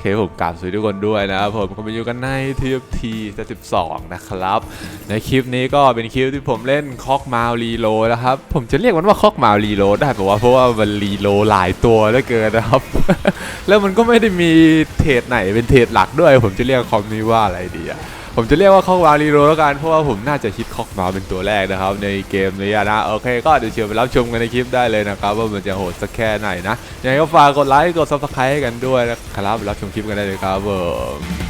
เคผมกราบสวัสดีทุกคนด้วยนะครับผมก็มาอยู่กันในทีฟทีสิบสองนะครับ ในคลิปนี้ก็เป็นคลิปที่ผมเล่นคอกมารีโลนะครับ ผมจะเรียกมันว่าคอกมารีโลได้ปะวะเพราะว่ามันรีโลหลายตัวเหลือเกินนะครับ แล้วมันก็ไม่ได้มีเทรดไหนเป็นเทรดหลักด้วย ผมจะเรียกคอมนี้ว่าอะไรดีอะ ผมจะเรียกว่าคอกมารีโรแล้วกันเพราะว่าผมน่าจะคิดคอกมาเป็นตัวแรกนะครับ ในเกมนี้นะโอเค ก็เดี๋ยวเชิญไปรับชมกันในคลิปได้เลยนะครับ ว่ามันจะโหดสักแค่ไหนนะยังไงก็ฝากกดไลค์กดซับสไครต์กันด้วยนะครับรับชมคลิปกันได้เลยครับผม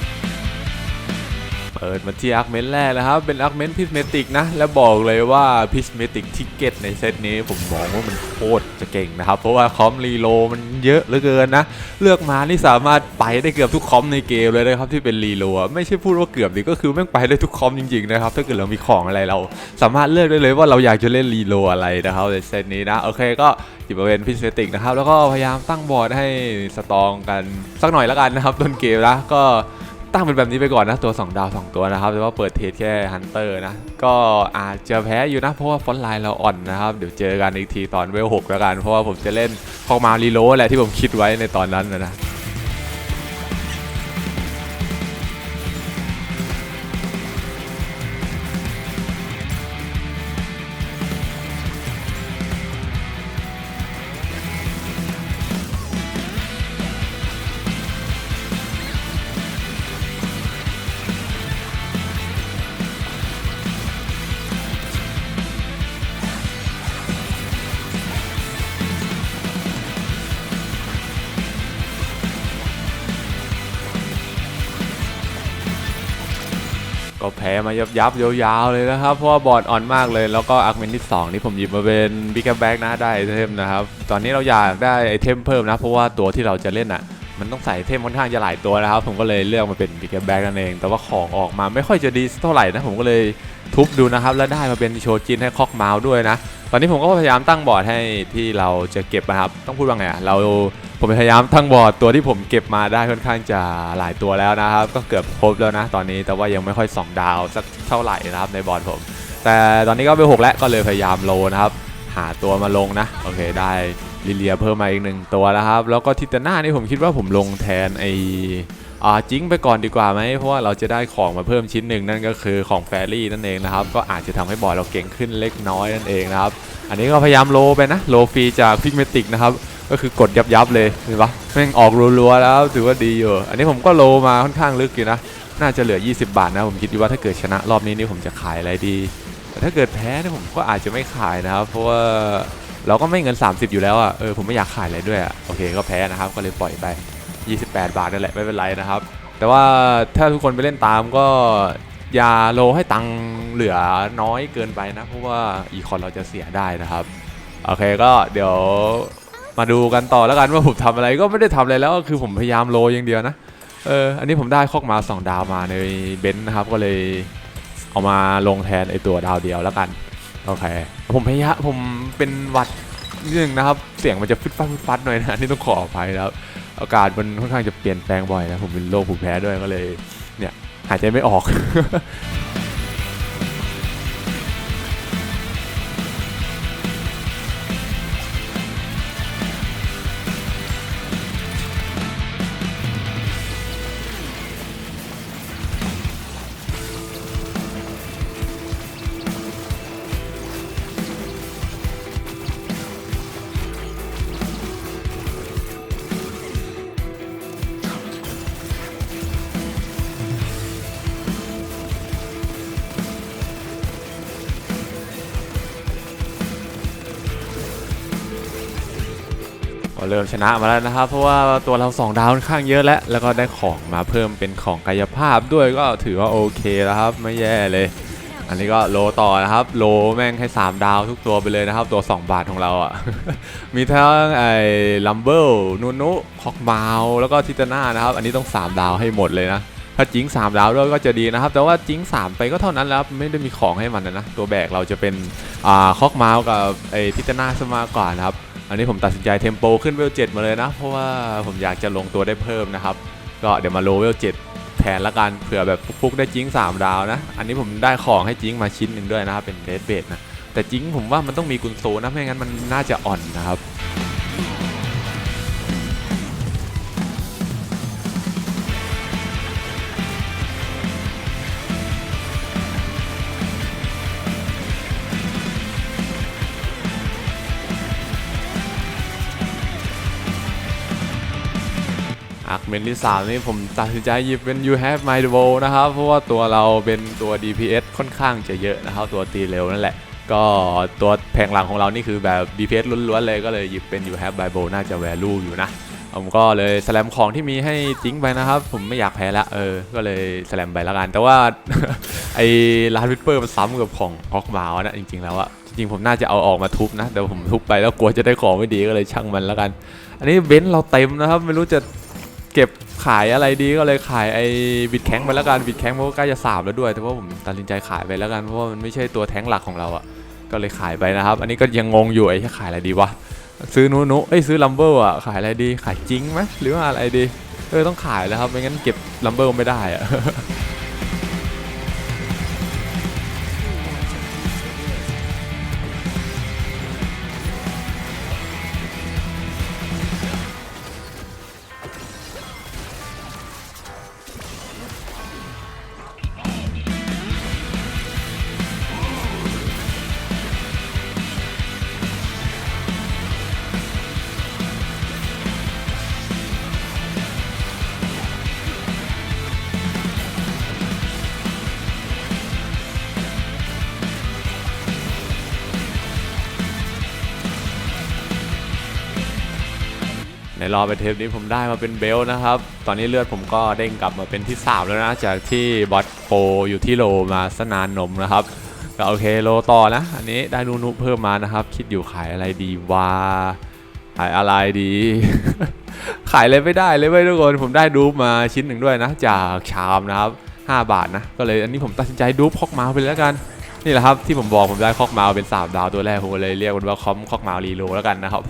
เปิดมาที่อาร์คเมนแรกนะครับ เป็นอาร์คเมนพิสเมติกนะ และบอกเลยว่าพิสเมติกทิกเก็ตในเซตนี้ผมมองว่ามันโคตรจะเก่งนะครับ เพราะว่าคอมรีโลมันเยอะเหลือเกินนะ เลือกมานี่สามารถไปได้เกือบทุกคอมในเกมเลยนะครับที่เป็นรีโละไม่ใช่พูดว่าเกือบดิก็คือแม่งไปได้ทุกคอมจริงๆนะครับถ้าเกิดเรามีของอะไรเรา สามารถเลือกได้เลยว่าเราอยากจะเล่นรีโลอะไรนะครับในเซตนี้นะโอเคก็หยิบมาเป็นพิสเมติกนะครับแล้วก็พยายามตั้งบอร์ดให้สตองกันสักหน่อยแล้วกันนะครับต้นเกมนะก็ ตั้งเป็นแบบนี้ไปก่อนนะตัว 2 ดาว 2 ตัวนะครับแต่ว่าเปิดเทรดแค่ฮันเตอร์นะ ก็อาจจะแพ้อยู่นะ เพราะว่าฟอนต์ไลน์เราอ่อนนะครับ เดี๋ยวเจอกันอีกทีตอนเวล6แล้วกัน เพราะว่าผมจะเล่นพอกมารีโลแหละที่ผมคิดไว้ในตอนนั้นนะ ก็แพ้มายับยับยาวๆเลยนะครับ เพราะว่าบอดอ่อนมากเลย แล้วก็อาร์คเมนที่2นี่ผมหยิบมาเป็นบิ๊กแบ็กนะได้ไอเทมนะครับ ตอนนี้เราอยากได้ไอเทมเพิ่มนะ เพราะว่าตัวที่เราจะเล่นอะ มันต้องใส่เทมค่อนข้างจะหลายตัวนะครับ ผมก็เลยเลือกมาเป็นบิ๊กแบ็กนั่นเอง แต่ว่าของออกมาไม่ค่อยจะดีเท่าไหร่นะ ผมก็เลยทุบดูนะครับ แล้วได้มาเป็นโชจินให้คอกเมาส์ด้วยนะ ตอนนี้ผมก็พยายามตั้งบอร์ดให้ที่เราจะเก็บนะครับ ต้องพูดว่าไงเราผมพยายามตั้งบอร์ดตัวที่ผมเก็บมาได้ค่อนข้างจะหลายตัวแล้วนะครับ ก็เกือบครบแล้วนะ ตอนนี้แต่ว่ายังไม่ค่อยส่องดาวสักเท่าไหร่นะครับในบอร์ดผม แต่ตอนนี้ก็ไปหกแล้วก็เลยพยายามโลนะครับหาตัวมาลงนะโอเคได้ ลิเลียเพิ่มมาอีกหนึ่งตัวแล้วครับ แล้วก็ทิตาน่านี่ผมคิดว่าผมลงแทนไออ่าจิ้งไปก่อนดีกว่าไหมเพราะว่าเราจะได้ของมาเพิ่มชิ้นหนึ่งนั่นก็คือของแฟรี่นั่นเองนะครับ ก็อาจจะทำให้บอร์ดเราเก่งขึ้นเล็กน้อยนั่นเองนะครับ อันนี้ก็พยายามโลไปนะ โลฟรีจากพิกเมติกนะครับ ก็คือกดยับยับเลยเห็นปะแม่งออกรัวๆแล้วถือว่าดีอยู่อันนี้ผมก็โลมาค่อนข้างลึกอยู่นะ น่าจะเหลือ 20 บาทนะ ผมคิดว่าถ้าเกิดชนะรอบนี้นี่ผมจะขายอะไรดี แต่ถ้าเกิดแพ้เนี่ยผมก็อาจจะไม่ขายนะครับ เพราะว่า เราก็ไม่เงิน 30 อยู่แล้วอะเออผมไม่อยากขายอะไรด้วยอะโอเคก็แพ้นะครับก็เลยปล่อยไป 28 บาทนั่นแหละไม่เป็นไรนะครับ แต่ว่าถ้าทุกคนไปเล่นตามก็อย่าโลให้ตังเหลือน้อยเกินไปนะเพราะว่าอีคอนเราจะเสียได้นะครับโอเคก็เดี๋ยวมาดูกันต่อแล้วกันว่าผมทำอะไรก็ไม่ได้ทำอะไรแล้วคือผมพยายามโลอย่างเดียวนะเอออันนี้ผมได้คอกมา 2 ดาวมาในเบนซ์นะครับก็เลยเอามาลงแทนไอตัวดาวเดียวแล้วกันโอเค ผมพยายามผมเป็นหวัดนิดนึงนะครับ เสียงมันจะฟึดฟัดฟึดฟัดหน่อยนะนี่ต้องขออภัยนะครับอากาศมันค่อนข้างจะเปลี่ยนแปลงบ่อยนะผมเป็นโรคภูมิแพ้ด้วยก็เลย เนี่ยหายใจไม่ออก ก็เริ่มชนะมาแล้วนะครับ เพราะว่าตัวเรา 2 ดาวค่อนข้างเยอะแล้ว แล้วก็ได้ของมาเพิ่มเป็นของกายภาพด้วยก็ถือว่าโอเคแล้วครับ ไม่แย่เลย อันนี้ก็โลต่อนะครับ โลแม่งให้ 3 ดาวทุกตัวไปเลยนะครับ ตัว 2 บาทของเราอะ มีทั้งไอ้ลัมเบิลนูนุคอกมาวแล้วก็ทิตาน่านะครับ อันนี้ต้อง 3 ดาวให้หมดเลยนะ ถ้าจิง 3 ดาวด้วยก็จะดีนะครับ แต่ว่าจิง 3 ไปก็เท่านั้นแล้วครับไม่ได้มีของให้มันนะนะ ตัวแบกเราจะเป็นอ่าคอกมาวกับไอ้ทิตาน่าซะมากกว่านะครับ อันนี้ผมตัดสินใจเทมโปขึ้นเวล7มาเลยนะ เพราะว่าผมอยากจะลงตัวได้เพิ่มนะครับ ก็เดี๋ยวมาโลเวล7แทนละกันเผื่อแบบฟุกๆได้จิง3ดาวนะ อันนี้ผมได้ของให้จิงมาชิ้นหนึ่งด้วยนะครับ เป็นเดดเบดนะ แต่จิงผมว่ามันต้องมีกุนโซนะ ไม่งั้นมันน่าจะอ่อนนะครับ อาร์คเมนที่สามนี่ผมตัดสินใจหยิบเป็น you have my d o นะครับ เพราะว่าตัวเราเป็นตัว DPS ค่อนข้างจะเยอะนะครับ ตัวตีเร็วนั่นแหละ ก็ตัวแผงหลังของเรานี่คือแบบ DPS ล้วนๆเลยก็เลยหยิบเป็น you have my d o น่าจะ value อยู่นะ ผมก็เลยสแลมของที่มีให้จิ้งไปนะครับ ผมไม่อยากแพ้ละเออ ก็เลยสแลมไปแล้วกัน แต่ว่าไอ้ลาดวิปเปอร์มันซ้ำกับของฮอกมาวนะจริงๆแล้วอะจริงๆผมน่าจะเอาออกมาทุบนะแต่ผมทุบไปแล้วกลัวจะได้ของไม่ดีก็เลยช่างมันแล้วกัน อันนี้เบนซ์เราเต็มนะครับ ไม่รู้จะ เก็บขายอะไรดีก็เลยขายไอ้บิดแข็งไปแล้วกันบิดแข็งเพราะว่าใกล้จะสามแล้วด้วย แต่ว่าผมตัดสินใจขายไปแล้วกันเพราะว่ามันไม่ใช่ตัวแท้งหลักของเราอะก็เลยขายไปนะครับ อันนี้ก็ยังงงอยู่ไอ้จะขายอะไรดีวะซื้อนุนุเอ้ยซื้อลัมเบอร์อะขายอะไรดีขายจริงไหมหรือว่าอะไรดีเออต้องขายแล้วครับไม่งั้นเก็บลัมเบอร์ไม่ได้อะ รอไปเทปนี้ผมได้มาเป็นเบลนะครับ ตอนนี้เลือดผมก็เด้งกลับมาเป็นที่ 3 แล้วนะ จากที่บอสโปอยู่ที่โลมาสนานนมนะครับก็โอเคโลต่อนะ อันนี้ได้นูนุเพิ่มมานะครับ คิดอยู่ขายอะไรดีวะขายอะไรดี ขายเลยไม่ได้เลยเว้ยทุกคนผมได้ดูปมาชิ้นหนึ่งด้วยนะ จากชามนะครับ 5 บาทนะ ก็เลยอันนี้ผมตัดสินใจดูปคอกมาไปแล้วกันนี่แหละครับที่ผมบอกผมได้คอกมาเป็น3ดาวตัวแรกผมเลยเรียกมันว่าคอมคอกมารีโลแล้วกันนะครับ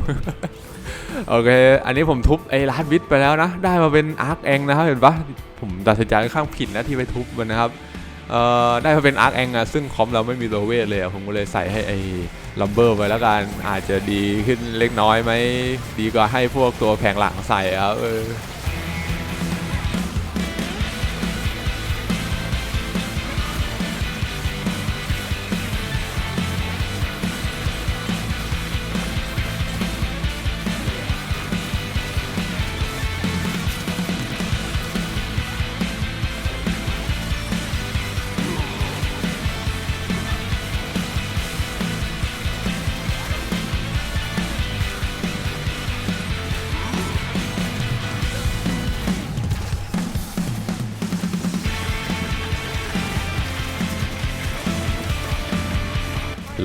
โอเค อันนี้ผมทุบไอ้ลาดวิทไปแล้วนะ ได้มาเป็นอาร์คแองนะครับ เห็นปะผมตัดสินใจค่อนข้างผิดนะที่ไปทุบมันนะครับเอ่อได้มาเป็นอาร์คแองอะซึ่งคอมเราไม่มีโลเวทเลยผมก็เลยใส่ให้ไอ้ลัมเบอร์ไปแล้วกัน อาจจะดีขึ้นเล็กน้อยไหม ดีกว่าให้พวกตัวแผงหลังใส่ครับ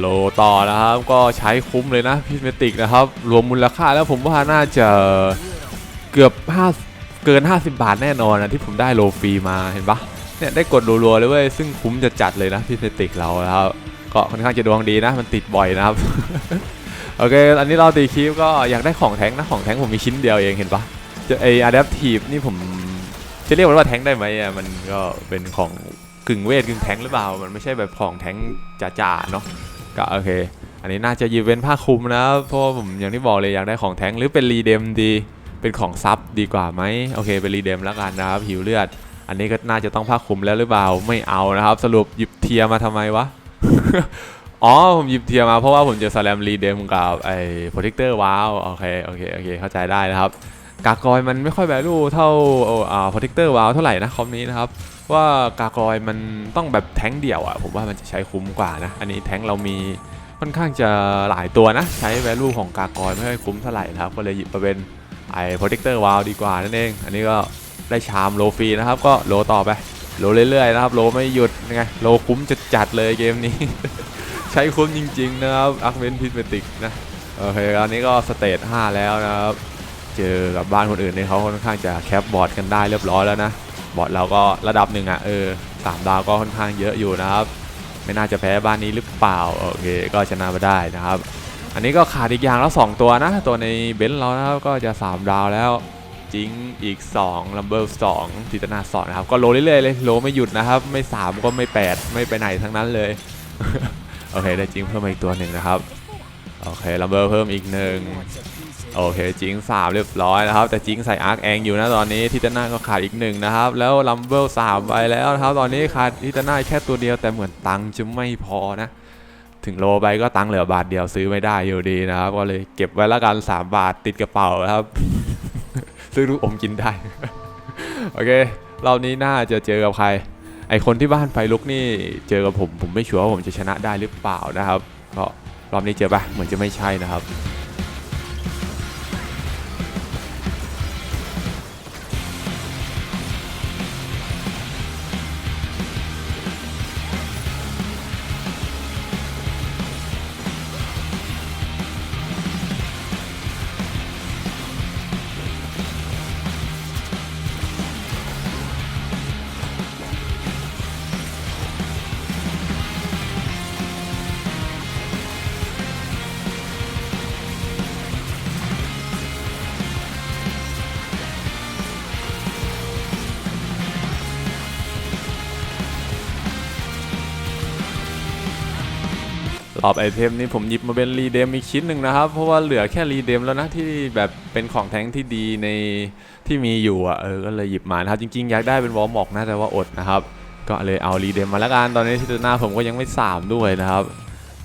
ลต่อนะครับ ก็ใช้คุ้มเลยนะพิสเมติกนะครับ รวมมูลค่าแล้วผมว่าน่าจะเกือบ5เกิน 50 บาทแน่นอนนะที่ผมได้โลฟรีมาเห็นปะเนี่ยได้กดรัวๆเลยเว้ยซึ่งคุ้มจะจัดเลยนะพิสเมติกเรานะครับก็ค่อนข้างจะดวงดีนะ มันติดบ่อยนะครับโอเค อันนี้เราตีคลิปก็อยากได้ของแท้งนะของแท้งผมมีชิ้นเดียวเองเห็นปะจะไออะดัพทีฟนี่ผมจะเรียกมันว่าแท้งได้ไหมอะมันก็เป็นของกึ่งเวทกึ่งแท้งหรือเปล่า มันไม่ใช่แบบของแท้งจ๋าๆเนาะ ก็โอเค อันนี้น่าจะยิบเป็นผ้าคลุมนะ เพราะว่าผมอย่างที่บอกเลยอยากได้ของแท้งหรือเป็นรีเดมดี เป็นของซับดีกว่าไหมโอเคเป็นรีเดมแล้วกันนะครับหิวเลือด อันนี้ก็น่าจะต้องผ้าคลุมแล้วหรือเปล่าไม่เอานะครับ สรุปหยิบเทียร์มาทำไมวะอ๋อผมหยิบเทียร์มาเพราะว่าผมจะสแลมรีเดมกับไอ้โปรเทคเตอร์ว้าวโอเคโอเคโอเคเข้าใจได้นะครับกากอยมันไม่ค่อยแวลูเท่าอ่าโปรเทคเตอร์ว้าวเท่าไหร่นะคอมนี้นะครับ ว่ากากอยมันต้องแบบแท้งเดี่ยวอะ่ะผมว่ามันจะใช้คุ้มกว่านะ อันนี้แท้งเรามีค่อนข้างจะหลายตัวนะ ใช้ value ของกากอยไม่ค่อยคุ้มเท่าไหร่นะครับ ก็เลยหยิบมาเป็นไอ้ protector wall ดีกว่านั่นเอง อันนี้ก็ได้ชามโลฟรีนะครับ ก็โลต่อไป โลเรื่อยๆนะครับ โลไม่หยุดไงโลคุ้มจะจัดเลยเกมนี้ ใช้คุ้มจริง ๆ นะครับอาร์คเมนพิเมติกนะโอเคตอนนี้ก็สเตจ5แล้วนะครับ เจอกับบ้านคนอื่นเนี่ยเขาค่อนข้างจะแคปบอร์ดกันได้เรียบร้อยแล้วนะ บอร์ดเราก็ระดับหนึ่งอะเออสามดาวก็ค่อนข้างเยอะอยู่นะครับ ไม่น่าจะแพ้บ้านนี้หรือเปล่าโอเคก็ชนะมาได้นะครับ อันนี้ก็ขาดอีกอย่างแล้ว 2 ตัวนะ ตัวในเบนซ์เรานะครับก็จะ 3 ดาวแล้วจิงอีก2ลัมเบอร์2ทิตนาสองนะครับก็โลเรื่อยๆเลยโลไม่หยุดนะครับ ไม่ 3 ก็ไม่ 8 ไม่ไปไหนทั้งนั้นเลยโอเคได้จิงเพิ่มอีกตัวหนึ่งนะครับโอเคลัมเบอร์เพิ่มอีกหนึ่ง โอเคจิงสามเรียบร้อยนะครับ แต่จิงใส่อาร์คแองอยู่นะตอนนี้ทิตนาก็ขาดอีกหนึ่งนะครับ แล้วลัมเบอร์สามไปแล้วนะครับ ตอนนี้ขาดทิตนาแค่ตัวเดียวแต่เหมือนตังค์จะไม่พอนะ ถึงโลไปก็ตังค์เหลือบาทเดียวซื้อไม่ได้อยู่ดีนะครับ ก็เลยเก็บไว้ละกัน3บาทติดกระเป๋านะครับ ซื้อลูกอมกินได้โอเครอบนี้น่าจะเจอกับใคร ไอคนที่บ้านไฟลุกนี่เจอกับผมผมไม่ชัวร์ว่าผมจะชนะได้หรือเปล่านะครับก็รอบนี้เจอปะเหมือนจะไม่ใช่นะครับ อบไอเทมนี้ผมหยิบมาเป็นรีเดมอีกชิ้นหนึ่งนะครับ เพราะว่าเหลือแค่รีเดมแล้วนะที่แบบเป็นของแท้งที่ดีในที่มีอยู่อะเออก็เลยหยิบมานะครับจริงๆอยากได้เป็นวอลมอกนะแต่ว่าอดนะครับ ก็เลยเอารีเดมมาแล้วกันตอนนี้ทิตนาผมก็ยังไม่3ด้วยนะครับ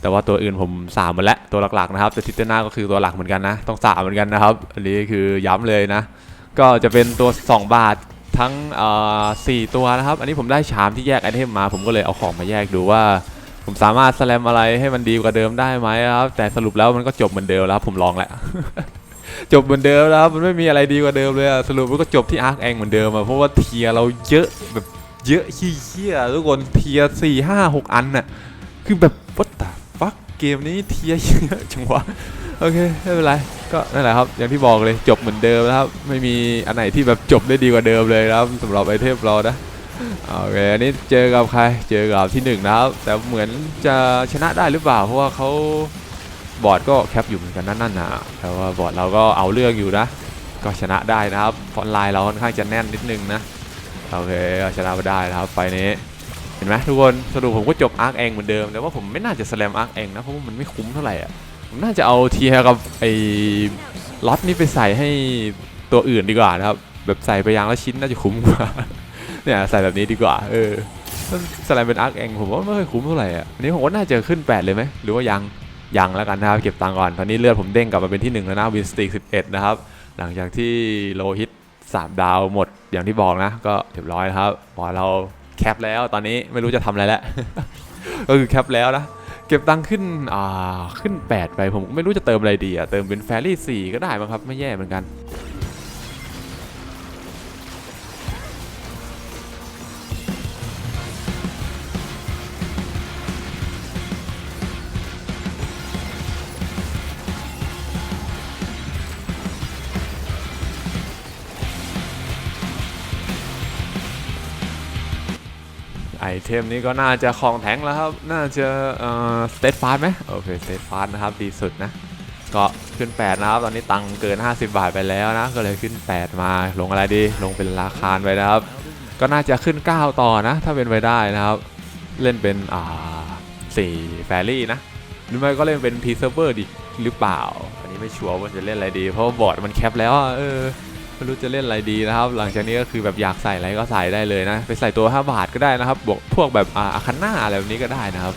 แต่ว่าตัวอื่นผม3มาแล้วตัวหลักๆนะครับแต่ทิตนาก็คือตัวหลักเหมือนกันนะ ต้อง3เหมือนกันนะครับอันนี้คือย้ำเลยนะ ก็จะเป็นตัว 2 บาททั้งอ่อสี่ตัวนะครับ อันนี้ผมได้ชามที่แยกไอเทมมา ผมก็เลยเอาของมาแยกดูว่า ผมสามารถสแลมอะไรให้มันดีกว่าเดิมได้ไหมครับ แต่สรุปแล้วมันก็จบเหมือนเดิมแล้วผมลองแหล้วจบเหมือนเดิมแล้วครับมันไม่มีอะไรดีกว่าเดิมเลยสรุปมันก็จบที่อาร์คแองเหมือนเดิมอะเพราะว่าเทียเราเยอะแบบเยอะขี้เขี้ยทุกคนเทียสี่ห้าหกอันน่ะคือแบบ what the fuck เกมนี้เทียเยอะจังวะโอเคไม่เป็นไรก็นั่นแหละครับอย่างที่บอกเลยจบเหมือนเดิมนะครับ ไม่มีอันไหนที่แบบจบได้ดีกว่าเดิมเลยครับสำหรับไอเทมเรานะ โอเคอันนี้เจอกับใครเจอกับที่หนึ่งนะครับ แต่เหมือนจะชนะได้หรือเปล่า เพราะว่าเขาบอร์ดก็แคปอยู่เหมือนกันนั่นน่ะแต่ว่าบอร์ดเราก็เอาเรื่องอยู่นะ ก็ชนะได้นะครับฟอนไลน์เราค่อนข้างจะแน่นนิดนึงนะโอเคชนะมาได้นะครับไฟนี้เห็นไหมทุกคนสรุปผมก็จบอาร์คเองเหมือนเดิมแต่ว่าผมไม่น่าจะสแลมอาร์คเองนะเพราะว่ามันไม่คุ้มเท่าไหร่อะผมน่าจะเอาเทียร์กับไอ้ล็อตนี้ไปใส่ให้ตัวอื่นดีกว่านะครับแบบใส่ไปยางละชิ้นน่าจะคุ้มกว่า เนี่ยใส่แบบนี้ดีกว่า เออสไลด์เป็นอาร์คเองผมว่าไม่ค่อยคุ้มเท่าไหร่อะอันนี้ผมว่าน่าจะขึ้น 8 เลยไหมหรือว่ายังยังแล้วกันนะครับ เก็บตังค์ก่อน ตอนนี้เลือดผมเด้งกลับมาเป็นที่ 1 แล้วนะวินสติก11 นะครับ หลังจากที่โลฮิต 3 ดาวหมดอย่างที่บอกนะ ก็เรียบร้อยนะครับพอเราแคปแล้วตอนนี้ไม่รู้จะทำอะไรแล้วก็คือแคปแล้วนะเก็บตังค์ขึ้นอ่าขึ้น 8 ไปผมไม่รู้จะเติมอะไรดีอะเติมเป็นแฟรี่4ก็ได้มั้งครับไม่แย่เหมือนกัน เทมนี้ก็น่าจะของแทงแล้วครับ น่าจะเอ่อสเตทฟาสไหมโอเคสเตทฟาสนะครับดีสุดนะ ก็ขึ้น 8 นะครับ ตอนนี้ตังเกิน 50 บาทไปแล้วนะ ก็เลยขึ้น 8 มาลงอะไรดี ลงเป็นราคาไปนะครับ ก็น่าจะขึ้น 9 ต่อนะ ถ้าเป็นไปได้นะครับ เล่นเป็นอ่าสี่แฟรี่นะ หรือไม่ก็เล่นเป็นพีเซอร์เวอร์ดิหรือเปล่า อันนี้ไม่ชัวร์ว่าจะเล่นอะไรดี เพราะบอร์ดมันแคปแล้วเออ ไม่รู้จะเล่นอะไรดีนะครับ หลังจากนี้ก็คือแบบอยากใส่อะไรก็ใส่ได้เลยนะ ไปใส่ตัว 5 บาทก็ได้นะครับ บวกพวกแบบอาอาคันหน้าอะไรแบบนี้ก็ได้นะครับ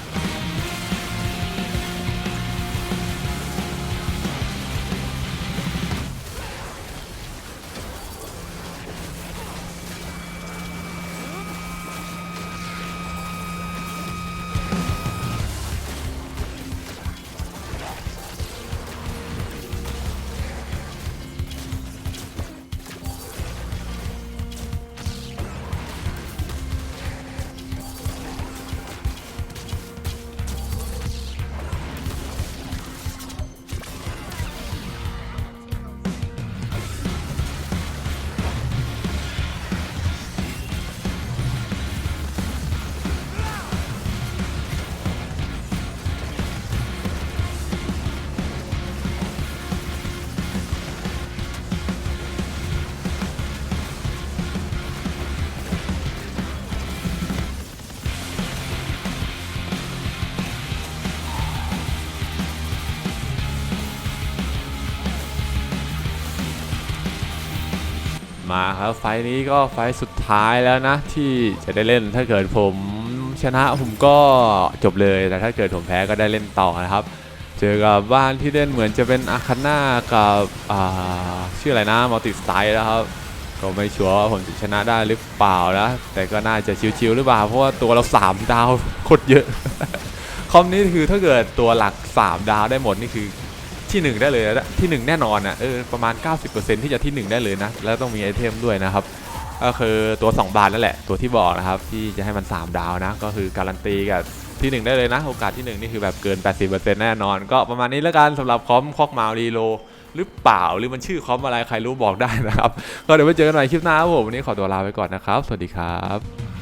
มาครับไฟนี้ก็ไฟสุดท้ายแล้วนะ ที่จะได้เล่นถ้าเกิดผมชนะผมก็จบเลยแต่ถ้าเกิดผมแพ้ก็ได้เล่นต่อนะครับ เจอกับบ้านที่เล่นเหมือนจะเป็นอาคาน่ากับอ่าชื่ออะไรนะมัลติสไตล์นะครับก็ไม่ชัวร์ว่าผมจะชนะได้หรือเปล่านะ แต่ก็น่าจะชิวๆหรือเปล่า เพราะว่าตัวเรา 3 ดาวโคตรเยอะ คอมนี้คือถ้าเกิดตัวหลัก 3 ดาวได้หมดนี่คือ ที่ 1 ได้เลยที่ 1 แน่นอนอะเออประมาณ 90%ที่จะที่ 1 ได้เลยนะ แล้วต้องมีไอเทมด้วยนะครับก็คือตัว 2 บาทนั่นแหละตัวที่บอกนะครับที่จะให้มัน 3 ดาวนะ ก็คือการันตีกับที่ 1 ได้เลยนะ โอกาสที่ 1 นี่คือแบบเกิน 80%แน่นอน ก็ประมาณนี้แล้วกันสำหรับคอมคอกมารีโลหรือเปล่าหรือมันชื่อคอมอะไรใครรู้บอกได้นะครับ ก็เดี๋ยวไว้เจอกันใหม่คลิปหน้าครับผมวันนี้ขอตัวลาไปก่อนนะครับ สวัสดีครับ